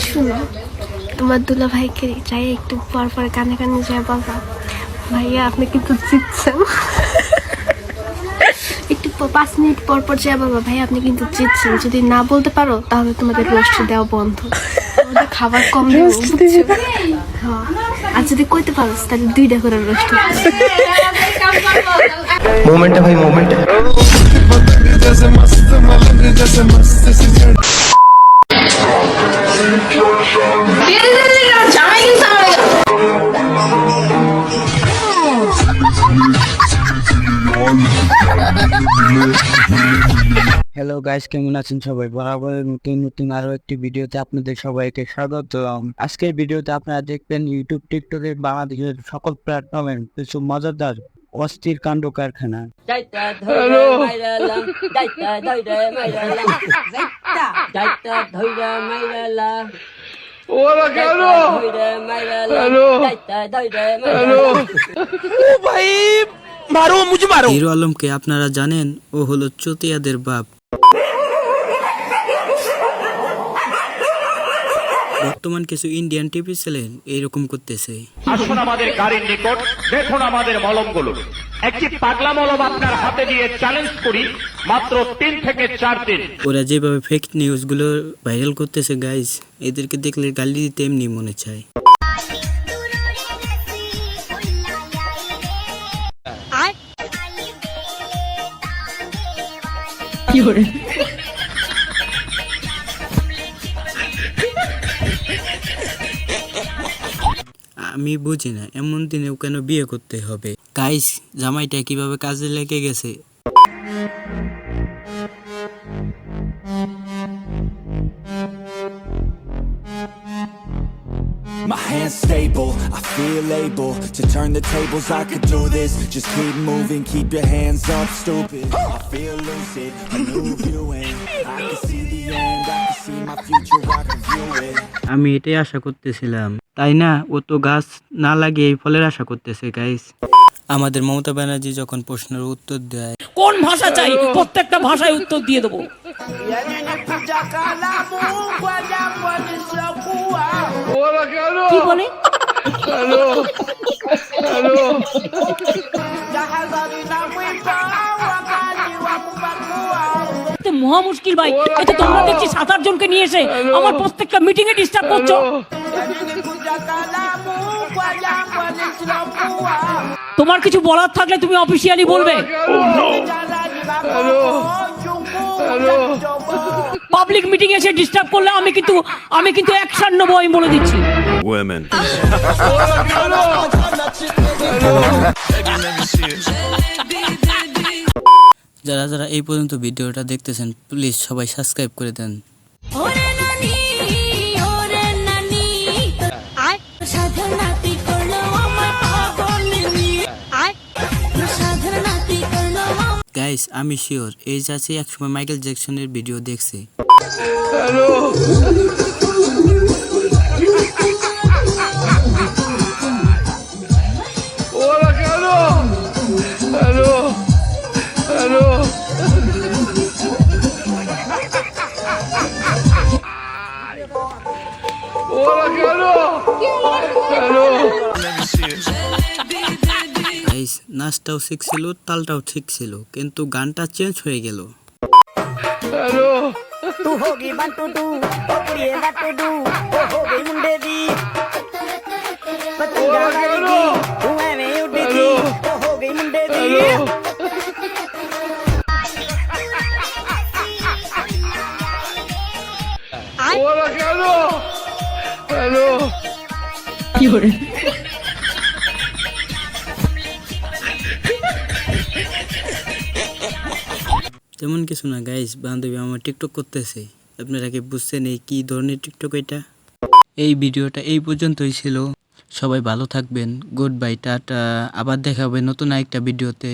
শুনো তোমার দুলা ভাইকে যাই একটু পর পর কানে কানে যাই বাবা ভাইয়া আপনি কিন্তু জিতছেন। একটু পাঁচ মিনিট পর পর যায় বাবা ভাই আপনি কিন্তু জিতছেন। যদি না বলতে পারো তাহলে তোমাদের রোস্ট দেওয়া বন্ধ। খাবার কম হ্যাঁ। আর যদি কইতে পারো তাহলে দুইটা করে রোস্ট মোমেন্টে ভাই মোমেন্টে হ্যালো গাইস কেমন আছেন সবাই? বরাবর নতুন নতুন আরও একটি ভিডিওতে আপনাদের সবাইকে স্বাগত আজকের ভিডিওতে আপনারা দেখবেন ইউটিউব টিকটকের বাংলাদেশের সকল প্ল্যাটফর্মে কিছু মজাদার অস্থির কাণ্ড কারখানা। ও ভাই মারো মারো। হিরো আলমকে আপনারা জানেন ও হলো চতিয়াদের বাপ। বর্তমান কিছু ইন্ডিয়ান টিভি চ্যানেল এইরকম করতেছে। আসুন আমাদের গাড়ির নিকট দেখুন আমাদের মলমগুলো। একটি পাগলা মলম আপনার হাতে দিয়ে চ্যালেঞ্জ করি মাত্র তিন থেকে চার দিন। ওরা যেভাবে ফেক নিউজগুলো ভাইরাল করতেছে গাইজ এদেরকে দেখলে গালি দিতে এমনি মনে চায়। আমি বুঝি না এমন দিনেও কেন বিয়ে করতে হবে গাইস জামাইটা কীভাবে কাজে লেগে গেছে My hands stable, I feel able to turn the tables. I could do this. Just keep moving, keep your hands up, stupid. I feel lucid, maneuvering. I can see the end, I আমি এটাই আশা করতেছিলাম। তাই না? ও তো গাছ না লাগিয়ে এই ফলের আশা করতেছে গাইস আমাদের মমতা ব্যানার্জি যখন প্রশ্নের উত্তর দেয় কোন ভাষা চাই? প্রত্যেকটা ভাষায় উত্তর দিয়ে দেবো। কি বলে? মহা মুশকিল ভাই। এতে তোমরা দেখছি সাত আট জনকে নিয়ে এসে আমার প্রত্যেকটা মিটিং এ ডিস্টার্ব করছ তোমার কিছু বলার থাকলে তুমি অফিসিয়ালি বলবে। পাবলিক মিটিং এসে ডিস্টার্ব করলে আমি কিন্তু আমি কিন্তু অ্যাকশন নেব আমি বলে দিচ্ছি। যারা যারা এই পর্যন্ত ভিডিওটা দেখতেছেন প্লিজ সবাই সাবস্ক্রাইব করে দেন। ওরে নানি ওরে নানি। আয়। সাধন নাতি করল আমার পাগলিনী আয়। সাধন নাতি করল আমার গাইস আমি শিওর এই চাচি একসময় মাইকেল জ্যাকসনের ভিডিও দেখছি। গাইস নাচটাও ঠিক ছিল তালটাও ঠিক ছিল কিন্তু গানটা চেঞ্জ হয়ে গেল। হ্যালো तू होगी बंटू डू ओ कुड़िए बंटू डू ओ हो गई मुंडे दी। पतंगा वाली तू एवें उड़ी दी ओ हो गई मुंडे दी। हेलो হ্যালো কি তেমন কিছু না গাইস বান্ধবী আমার টিকটক করতেছে। আপনারা কি বুঝছেন এই কী ধরনের টিকটক এটা? এই ভিডিওটা এই পর্যন্তই ছিল। সবাই ভালো থাকবেন। Goodbye tata. আবার দেখা হবে নতুন একটা ভিডিওতে।